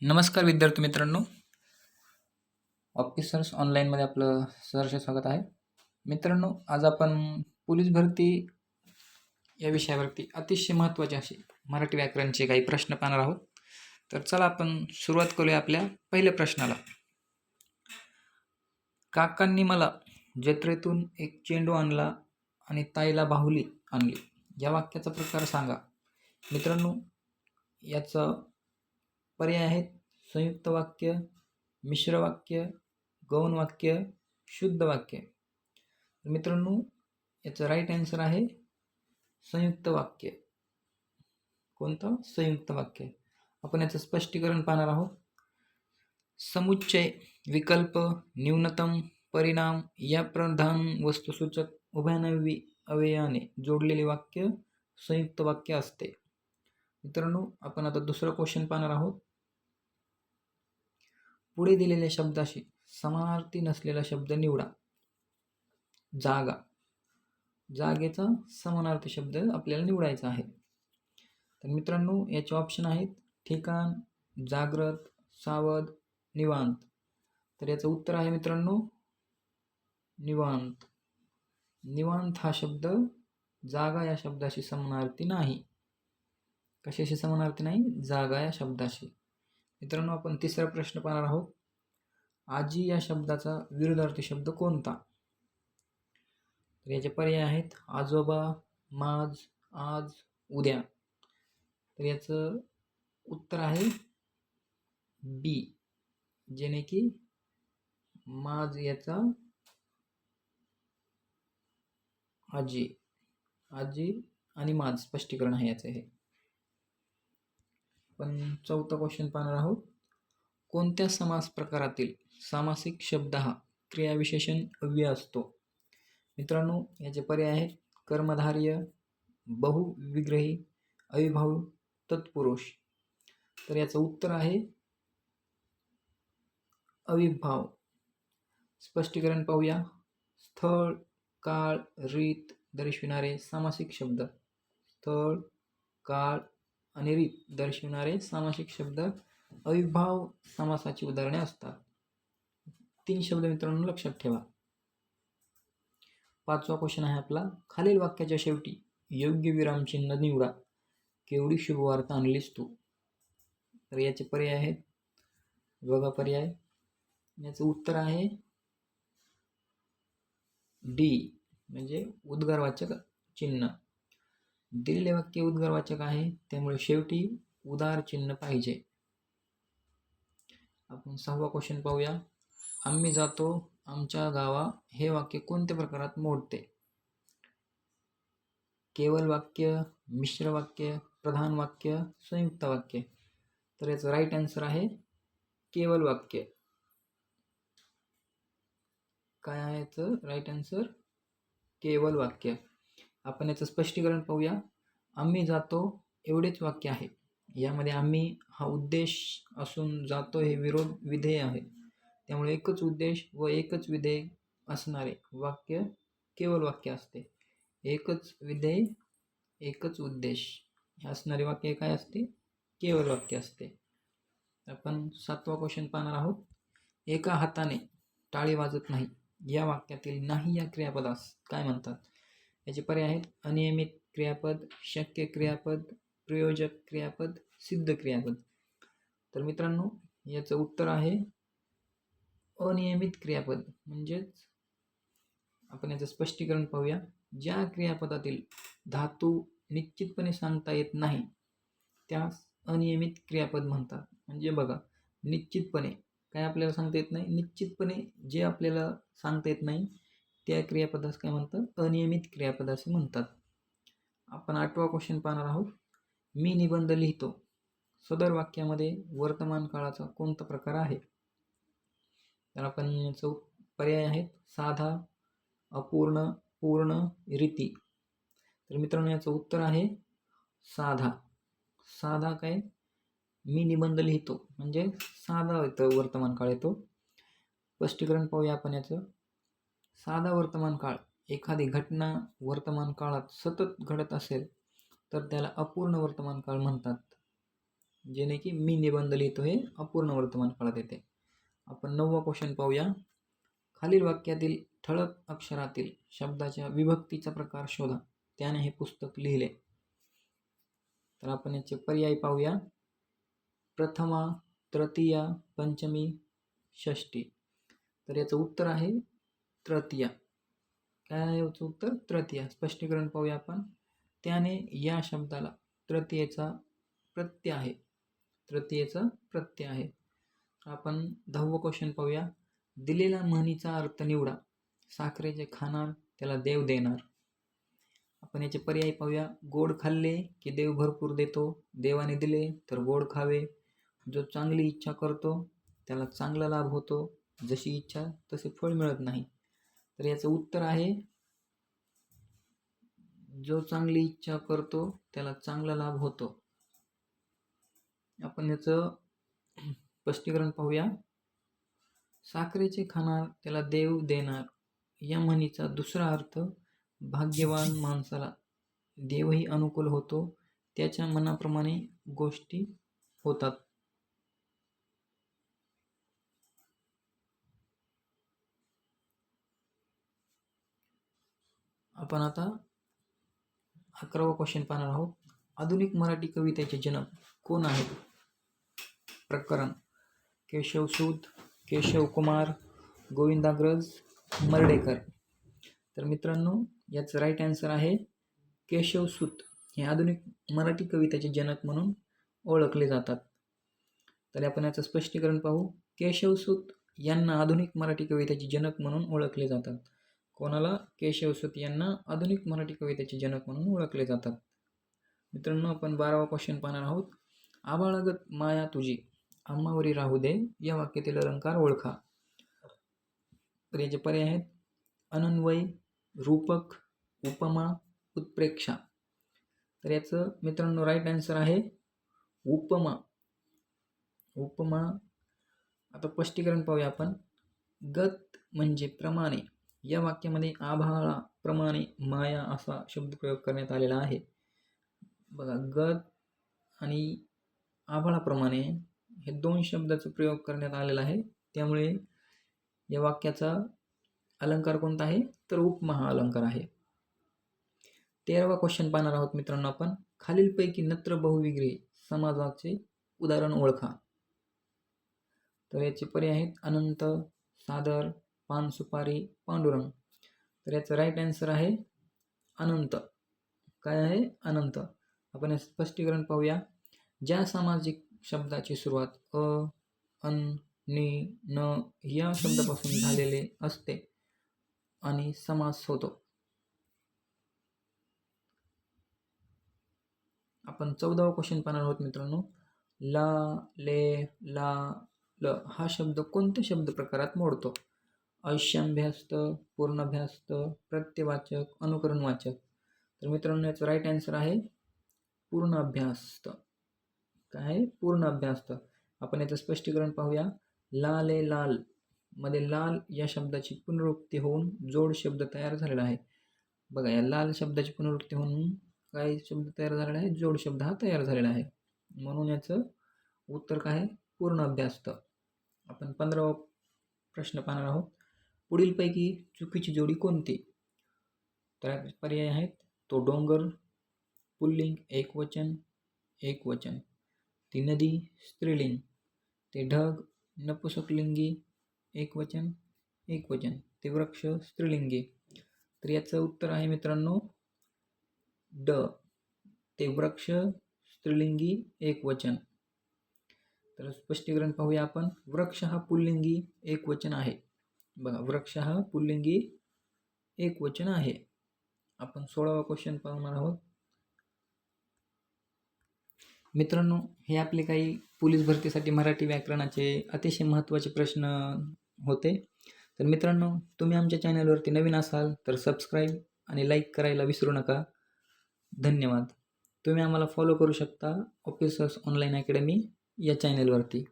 नमस्कार विद्यार्थी मित्रांनो. ऑफिसर्स ऑनलाईनमध्ये आपलं सहर्ष स्वागत आहे. मित्रांनो आज आपण पोलीस भरती या विषयावरती अतिशय महत्त्वाचे असे मराठी व्याकरणचे काही प्रश्न पाहणार आहोत. तर चला आपण सुरुवात करूया आपल्या पहिल्या प्रश्नाला. काकांनी मला जत्रेतून एक चेंडू आणला आणि ताईला बाहुली आणली. या वाक्याचा प्रकार सांगा. मित्रांनो याचं पर्याय आहेत. संयुक्त वाक्य मिश्र वाक्य गौण वाक्य शुद्ध वाक्य. मित्रांनो याचं राईट आन्सर आहे संयुक्त वाक्य. कोणतं? संयुक्त वाक्य. आपण याचं स्पष्टीकरण पाहणार आहोत. समुच्चय विकल्प न्यूनतम परिणाम या प्रधान वस्तुसूचक उभयानवी अवययाने जोडलेले वाक्य संयुक्त वाक्य असते. मित्रांनो आपण आता दुसरं क्वेश्चन पाहणार आहोत. पुढे दिलेल्या शब्दाशी समानार्थी नसलेला शब्द निवडा. जागा. जागेचा समानार्थी शब्द आपल्याला निवडायचा आहे. तर मित्रांनो याचे ऑप्शन आहेत ठिकाण जाग्रत सावध निवांत. तर याचं उत्तर आहे मित्रांनो निवांत. निवांत हा शब्द जागा या शब्दाशी समानार्थी नाही. कशाशी समानार्थी नाही? जागा या शब्दाशी. मित्रांनो आपण तिसरा प्रश्न पाहणार आहोत. आजी या शब्दाचा विरुद्धार्थी शब्द कोणता? तर याचे पर्याय आहेत आजोबा माज आज उद्या. तर याचं उत्तर आहे बी. जेणे की माज याचा आजी आजी आणि माझ स्पष्टीकरण आहे याचं हे. पण चौथा क्वेश्चन पाहणार आहोत. कोणत्या समास प्रकारातील सामासिक शब्द हा क्रियाविशेषण अव्यय असतो? मित्रांनो याचे पर्याय आहेत. कर्मधार्य बहुविग्रही अविभाव तत्पुरुष. तर याचं उत्तर आहे अविभाव. स्पष्टीकरण पाहूया. स्थळ काळ रीत दर्शविणारे सामासिक शब्द. स्थळ काळ आणि रीत दर्शविणारे सामासिक शब्द अविभाव समासाची उदाहरणे असतात. तीन शब्द मित्रांनो लक्षात ठेवा. पाचवा क्वेश्चन आहे आपला. खालील वाक्याच्या शेवटी योग्य विरामचिन्ह निवडा. केवढी शुभवार्ता आणलीस तू? तर याचे पर्याय आहेत. बघा पर्याय. याचं उत्तर आहे डी म्हणजे उद्गारवाचक चिन्ह. दिलेले वाक्य उद्गारवाचक आहे. त्यामुळे शेवटी उदार चिन्ह पाहिजे. आपण सहावा क्वेश्चन पाहूया. आम्ही जातो आमच्या गावा. हे वाक्य कोणत्या प्रकारात मोडते? केवळ वाक्य मिश्र वाक्य प्रधान वाक्य संयुक्त वाक्य. तर याचं राईट आन्सर आहे केवळ वाक्य. काय आहे याचं? राईट आन्सर केवळ वाक्य. आपण याचं स्पष्टीकरण पाहूया. आम्ही जातो एवढेच वाक्य आहे. यामध्ये आम्ही हा उद्देश असून जातो हे विरोध विधेय आहे. त्यामुळे एकच उद्देश व एकच विधेय असणारे वाक्य केवळ वाक्य असते. एकच विधेय एकच उद्देश. हे असणारे वाक्य काय असते? केवळ वाक्य असते. आपण सातवा क्वेश्चन पाहणार आहोत. एका हाताने टाळी वाजत नाही. या वाक्यातील नाही या क्रियापदास काय म्हणतात? याचे पर्याय आहेत. अनियमित क्रियापद शक्य क्रियापद प्रयोजक क्रियापद सिद्ध क्रियापद. तर मित्रांनो याचं उत्तर आहे अनियमित क्रियापद. म्हणजेच आपण याचं स्पष्टीकरण पाहूया. ज्या क्रियापदातील धातू निश्चितपणे सांगता येत नाही त्यास अनियमित क्रियापद म्हणतात. म्हणजे बघा निश्चितपणे. काय आपल्याला सांगता येत नाही? निश्चितपणे जे आपल्याला सांगता येत नाही त्या क्रियापदास काय म्हणतात? अनियमित क्रियापद असे म्हणतात. आपण आठवा क्वेश्चन पाहणार आहोत. मी निबंध लिहितो. सदर वाक्यामध्ये वर्तमान काळाचा कोणता प्रकार आहे? तर आपण याचं पर्याय आहेत. साधा अपूर्ण पूर्ण रीती. तर मित्रांनो याचं उत्तर आहे साधा. साधा काय? मी निबंध लिहितो. म्हणजे साधा येतं वर्तमान काळ येतो. स्पष्टीकरण पाहूया आपण याचं. साधा वर्तमान काळ एखादी घटना वर्तमान काळात सतत घडत असेल तर त्याला अपूर्ण वर्तमान काळ म्हणतात. जेणे की मी निबंध लिहितो हे अपूर्ण वर्तमान काळात येते. आपण नववा क्वेश्चन पाहूया. खालील वाक्यातील ठळक अक्षरातील शब्दाच्या विभक्तीचा प्रकार शोधा. त्याने हे पुस्तक लिहिले. तर आपण याचे पर्याय पाहूया. प्रथमा तृतीया पंचमी षष्टी तर याचं उत्तर आहे तृतीया. काय आहे याचं उत्तर? तृतीया. स्पष्टीकरण पाहूया आपण. त्याने या शब्दाला तृतीयेचा प्रत्यय आहे. तृतीयेचा प्रत्यय आहे. आपण दहावं क्वेश्चन पाहूया. दिलेला म्हणीचा अर्थ निवडा. साखरेचे खाणार त्याला देव देणार. आपण याचे पर्याय पाहूया. गोड खाल्ले की देव भरपूर देतो. देवाने दिले तर गोड खावे. जो चांगली इच्छा करतो त्याला चांगला लाभ होतो. जशी इच्छा तसे फळ मिळत नाही. तर याचं उत्तर आहे जो चांगली इच्छा करतो त्याला चांगला लाभ होतो. आपण याचं स्पष्टीकरण पाहूया. साखरेचे खाणार त्याला देव देणार या म्हणीचा दुसरा अर्थ भाग्यवान माणसाला देवही अनुकूल होतो. त्याच्या मनाप्रमाणे गोष्टी होतात. आपण आता अकरावा क्वेश्चन पाहणार आहोत. आधुनिक मराठी कवितेचे जनक कोण आहेत? प्रकरण केशव सूत केशव कुमार गोविंदाग्रज मर्डेकर. तर मित्रांनो याचं राईट आन्सर आहे केशव सूत. हे आधुनिक मराठी कवितेचे जनक म्हणून ओळखले जातात. तर आपण याचं स्पष्टीकरण पाहू. केशवसूत यांना आधुनिक मराठी कवितेचे जनक म्हणून ओळखले जातात. कोणाला? केशवसूत यांना आधुनिक मराठी कवितेचे जनक म्हणून ओळखले जातात. मित्रांनो आपण बारावा क्वेश्चन पाहणार आहोत. आबाळगत माया तुझी. अम्मावरी राहू दे. या वाक्यातील अलंकार ओळखा. तर याचे पर्याय आहेत. अनन्वय रूपक उपमा उत्प्रेक्षा. तर याचं मित्रांनो राईट आन्सर आहे उपमा. उपमा. आता स्पष्टीकरण पाहूया आपण. गत म्हणजे प्रमाणे. या वाक्यामध्ये आभाळाप्रमाणे माया असा शब्दप्रयोग करण्यात आलेला आहे. बघा गत आणि आभाळाप्रमाणे हे दोन शब्दाचा प्रयोग करण्यात आलेला आहे. त्यामुळे या वाक्याचा अलंकार कोणता आहे? तर उपमहा अलंकार आहे. तेरावा क्वेश्चन पाहणार आहोत मित्रांनो आपण. खालीलपैकी नत्र बहुविग्रही समाजाचे उदाहरण ओळखा. तर याचे पर्याय आहेत अनंत सादर पान सुपारी पांडुरंग. तर याचं राईट आन्सर आहे अनंत. काय आहे? अनंत. आपण याचं स्पष्टीकरण पाहूया. ज्या सामाजिक शब्दाची सुरुवात अ अन नि न या शब्दापासून झालेले असते आणि समास होतो. आपण चौदावा क्वेश्चन पाहणार आहोत मित्रांनो. ला ले ला ल हा शब्द कोणत्या शब्द प्रकारात मोडतो? ऐशाभ्यास्त पूर्णभ्यास्त प्रत्यवाचक अनुकरणवाचक. तर मित्रांनो याचं राईट आन्सर आहे पूर्ण अभ्यास्त काय आहे? पूर्ण अभ्यास्त आपण याचं स्पष्टीकरण पाहूया. लाल ए लाल. मध्ये लाल या शब्दाची पुनरुक्ती होऊन जोड शब्द तयार झालेला आहे. बघा या लाल शब्दाची पुनरुक्ती होऊन काय शब्द तयार झालेला आहे? जोड शब्द हा तयार झालेला आहे. म्हणून याचं उत्तर काय आहे? पूर्ण अभ्यास्त आपण पंधरावा प्रश्न पाहणार आहोत. पुढीलपैकी चुकीची जोडी कोणती? तर पर्याय आहेत. तो डोंगर पुल्लिंग एक वचन एक वचन. ती नदी स्त्रीलिंग. ते ढग नपुसकलिंगी एक वचन एक वचन. ते वृक्ष स्त्रीलिंगी. तर याचं उत्तर आहे मित्रांनो ड. ते वृक्ष स्त्रीलिंगी एक वचन. तर स्पष्टीकरण पाहूया आपण. वृक्ष हा पुल्लिंगी एक वचन आहे. बघा वृक्ष हा पुल्लिंगी एक वचन आहे. आपण सोळावा क्वेश्चन पाहणार आहोत. मित्रांनो हे आपले काही पोलीस भरतीसाठी मराठी व्याकरणाचे अतिशय महत्त्वाचे प्रश्न होते. तर मित्रांनो तुम्ही आमच्या चॅनलवरती नवीन असाल तर सबस्क्राईब आणि लाईक करायला विसरू नका. धन्यवाद. तुम्ही आम्हाला फॉलो करू शकता ऑफिसर्स ऑनलाईन अकॅडमी या चॅनलवरती